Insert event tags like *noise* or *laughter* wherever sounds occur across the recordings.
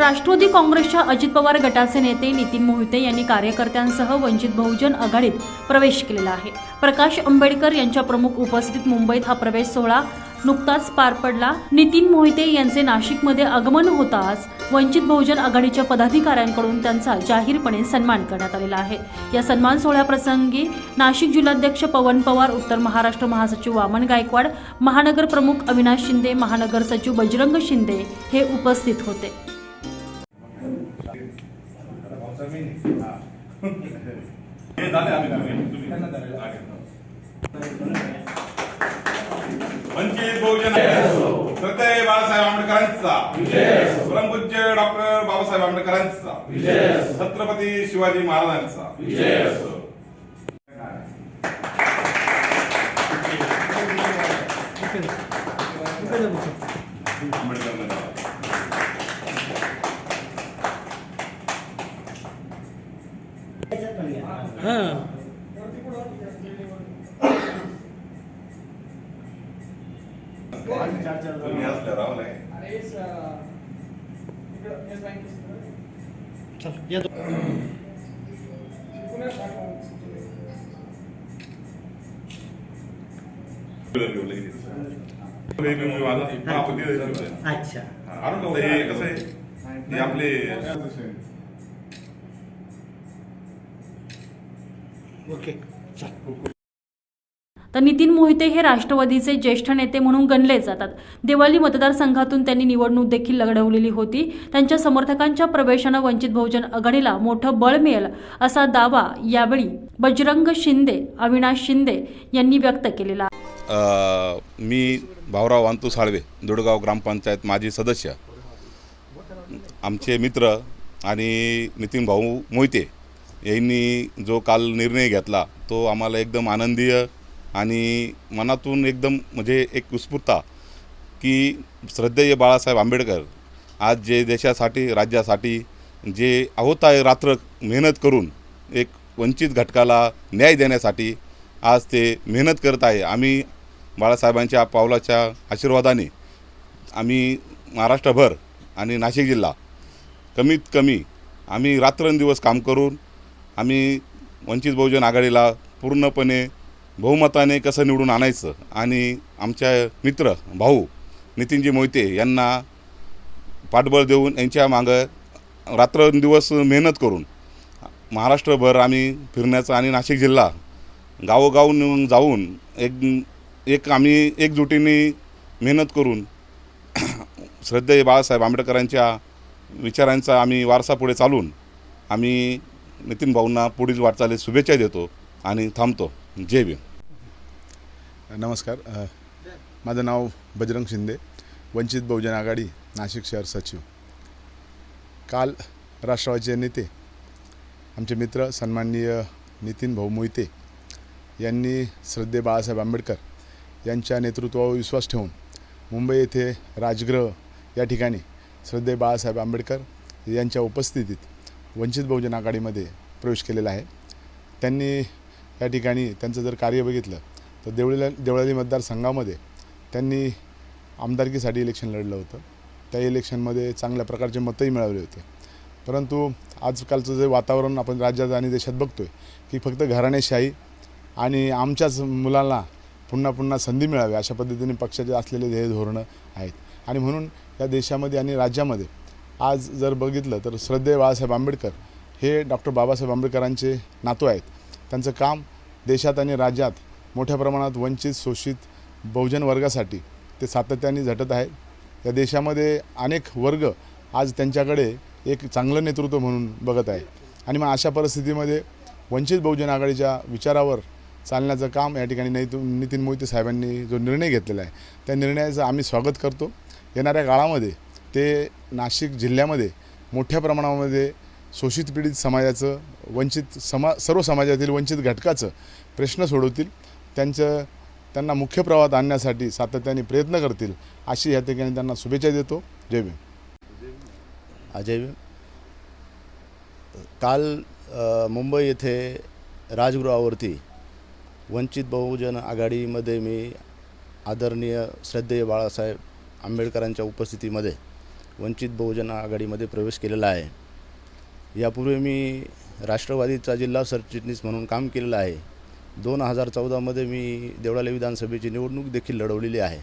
राष्ट्रवादी काँग्रेसच्या अजित पवार गटाचे नेते नितीन मोहिते यांनी कार्यकर्त्यांसह वंचित बहुजन आघाडीत प्रवेश केलेला आहे. प्रकाश आंबेडकर यांच्या प्रमुख उपस्थितीत मुंबईत हा प्रवेश सोहळा नुकताच पार पडला. नितीन मोहिते यांचे नाशिकमध्ये आगमन होताच वंचित बहुजन आघाडीच्या पदाधिकाऱ्यांकडून त्यांचा जाहीरपणे सन्मान करण्यात आलेला आहे. या सन्मान सोहळ्याप्रसंगी नाशिक जिल्हाध्यक्ष पवन पवार उत्तर महाराष्ट्र महासचिव वामन गायकवाड महानगर प्रमुख अविनाश शिंदे महानगर सचिव बजरंग शिंदे हे उपस्थित होते. हे झाले आम्ही. वंचित बहुजन श्रद्धेय बाळासाहेब आंबेडकरांचा. परमपूज्य डॉक्टर बाबासाहेब आंबेडकरांचा छत्रपती शिवाजी महाराजांचा. आंबेडकर हे. मी माझा आपण ते घेऊ. अच्छा. कसं आहे? हे आपले ओके चल. तर नितीन मोहिते हे राष्ट्रवादीचे ज्येष्ठ नेते म्हणून गणले जातात. देवळी मतदारसंघातून त्यांनी निवडणूक देखील लढवलेली होती. त्यांच्या समर्थकांच्या प्रवेशानं वंचित बहुजन आघाडीला मोठं बळ मिळेल असा दावा यावेळी बजरंग शिंदे अविनाश शिंदे यांनी व्यक्त केलेला. मी भाऊराव वांतू साळवे दुडगाव ग्रामपंचायत माजी सदस्य. आमचे मित्र आणि नितीन भाऊ मोहिते यांनी जो काल निर्णय घेतला तो आम्हाला एकदम आनंदीय आणि मनातून एकदम म्हणजे एक उत्स्फूर्ता की श्रद्धेय बाळासाहेब आंबेडकर आज जे देशासाठी राज्यासाठी जे आहोत आहे रात्र मेहनत करून एक वंचित घटकाला न्याय देण्यासाठी आज ते मेहनत करत आहे. आम्ही बाळासाहेबांच्या पावलाच्या आशीर्वादाने आम्ही महाराष्ट्रभर आणि नाशिक जिल्हा कमीत कमी आम्ही रात्रंदिवस काम करून आम्ही वंचित बहुजन आघाडीला पूर्णपणे बहुमताने कसं निवडून आणायचं आणि आमच्या मित्र भाऊ नितीनजी मोहिते यांना पाठबळ देऊन यांच्या मागं रात्रंदिवस मेहनत करून महाराष्ट्रभर आम्ही फिरण्याचा आणि नाशिक जिल्हा गावोगाव जाऊन एक एक आम्ही एकजुटीने मेहनत करून *clears throat* श्रद्धेय बाळासाहेब आंबेडकरांच्या विचारांचा आम्ही वारसा पुढे चालून आम्ही नितीन भाऊंना पुढील वाटचालीत शुभेच्छा देतो आणि थांबतो. जय भीम. नमस्कार. माझं नाव बजरंग शिंदे वंचित बहुजन आघाडी नाशिक शहर सचिव. काल राष्ट्रवादीचे नेते आमचे मित्र सन्माननीय नितीन भाऊ मोहिते यांनी श्रद्धे बाळासाहेब आंबेडकर यांच्या नेतृत्वावर विश्वास ठेवून मुंबई येथे राजगृह या ठिकाणी श्रद्धे बाळासाहेब आंबेडकर यांच्या उपस्थितीत वंचित बहुजन आघाडीमध्ये प्रवेश केलेला आहे. त्यांनी या ठिकाणी त्यांचं जर कार्य बघितलं तर देवळीला देवळाली मतदारसंघामध्ये त्यांनी आमदारकीसाठी इलेक्शन लढलं होतं. त्या इलेक्शनमध्ये चांगल्या प्रकारचे मतही मिळवले होते. परंतु आजकालचं जे वातावरण आपण राज्यात आणि देशात बघतो आहे की फक्त घराणेशाही आणि आमच्याच मुलांना पुन्हा पुन्हा संधी मिळावी अशा पद्धतीने पक्षाचे असलेले ध्येय धोरणं आहेत. आणि म्हणून या देशामध्ये आणि राज्यामध्ये आज जर बघितलं तर श्रद्धेय बाळासाहेब आंबेडकर हे डॉक्टर बाबासाहेब आंबेडकरांचे नातू आहेत. त्यांचं काम देशात आणि राज्यात मोठ्या प्रमाणात वंचित शोषित बहुजन वर्गासाठी ते सातत्याने झटत आहेत या देशामध्ये अनेक वर्ग आज त्यांच्याकडे एक चांगलं नेतृत्व म्हणून बघत आहे. आणि मग अशा परिस्थितीमध्ये वंचित बहुजन आघाडीच्या विचारावर चालण्याचं काम या ठिकाणी नैत नितीन मोहिते साहेबांनी जो निर्णय घेतलेला आहे त्या निर्णयाचं आम्ही स्वागत करतो. येणाऱ्या काळामध्ये ते नाशिक जिल्ह्यामध्ये मोठ्या प्रमाणामध्ये शोषित पीडित समाजाचं वंचित समा सर्व समाजातील वंचित घटकाचं प्रश्न सोडवतील. त्यांचं त्यांना मुख्य प्रवाहात आणण्यासाठी सातत्याने प्रयत्न करतील अशी या ठिकाणी त्यांना शुभेच्छा देतो. जय भीम. अजय काल मुंबई येथे राजगृहावरती वंचित बहुजन आघाडीमध्ये मी आदरणीय श्रद्धेय बाळासाहेब आंबेडकरांच्या उपस्थितीमध्ये वंचित बहुजन आघाडीमध्ये प्रवेश केलेला आहे. यापूर्वी मी राष्ट्रवादीचा जिल्हा सरचिटणीस म्हणून काम केलेलं आहे. दोन हजार चौदामध्ये मी देवळाली विधानसभेची निवडणूक देखील लढवलेली आहे.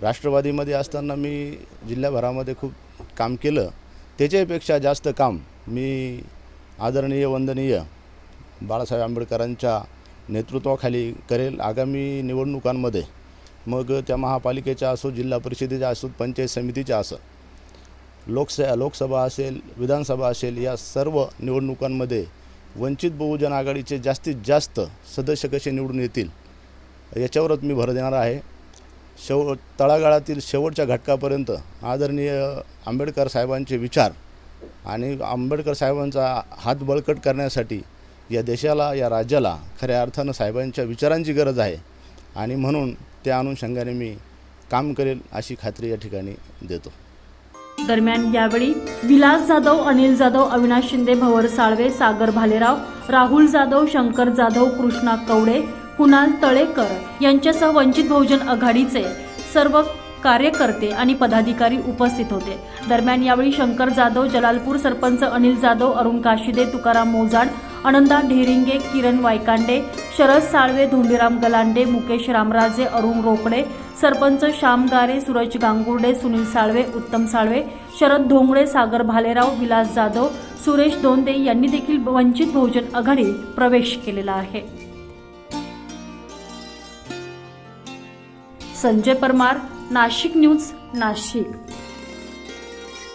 राष्ट्रवादीमध्ये असताना मी जिल्ह्याभरामध्ये खूप काम केलं. त्याच्यापेक्षा जास्त काम मी आदरणीय वंदनीय बाळासाहेब आंबेडकरांच्या नेतृत्वाखाली करेल आगामी निवडणुकांमध्ये. मग त्या महापालिकेच्या असो जिल्हा परिषदेच्या असो पंचायत समितीच्या असो लोकस लोकसभा असेल विधानसभा असेल या सर्व निवडणुकांमध्ये वंचित बहुजन आघाडीचे जास्तीत जास्त सदस्य कसे निवडून येतील याच्यावरच मी भर देणार आहे. शेव तळागाळातील शेवटच्या घटकापर्यंत आदरणीय आंबेडकर साहेबांचे विचार आणि आंबेडकर साहेबांचा हात बळकट करण्यासाठी या देशाला या राज्याला खऱ्या अर्थानं साहेबांच्या विचारांची गरज आहे आणि म्हणून त्या अनुषंगाने मी काम करेल अशी खात्री या ठिकाणी देतो. दरम्यान यावेळी विलास जाधव अनिल जाधव अविनाश शिंदे भवर साळवे सागर भालेराव राहुल जाधव शंकर जाधव कृष्णा कवडे कुणाल तळेकर यांच्यासह वंचित बहुजन आघाडीचे सर्व कार्यकर्ते आणि पदाधिकारी उपस्थित होते. दरम्यान यावेळी शंकर जाधव जलालपूर सरपंच अनिल जाधव अरुण काशिदे तुकाराम मोजाड आनंदा ढेरिंगे किरण वायकांडे शरद साळवे धोंडीराम गलांडे मुकेश रामराजे अरुण रोकडे सरपंच श्याम गारे सूरज गांगुर्डे सुनील साळवे उत्तम साळवे शरद धोंगडे सागर भालेराव विलास जाधव सुरेश दोंदे यांनी देखील वंचित बहुजन आघाडीत प्रवेश केलेला आहे. संजय परमार नाशिक न्यूज नाशिक.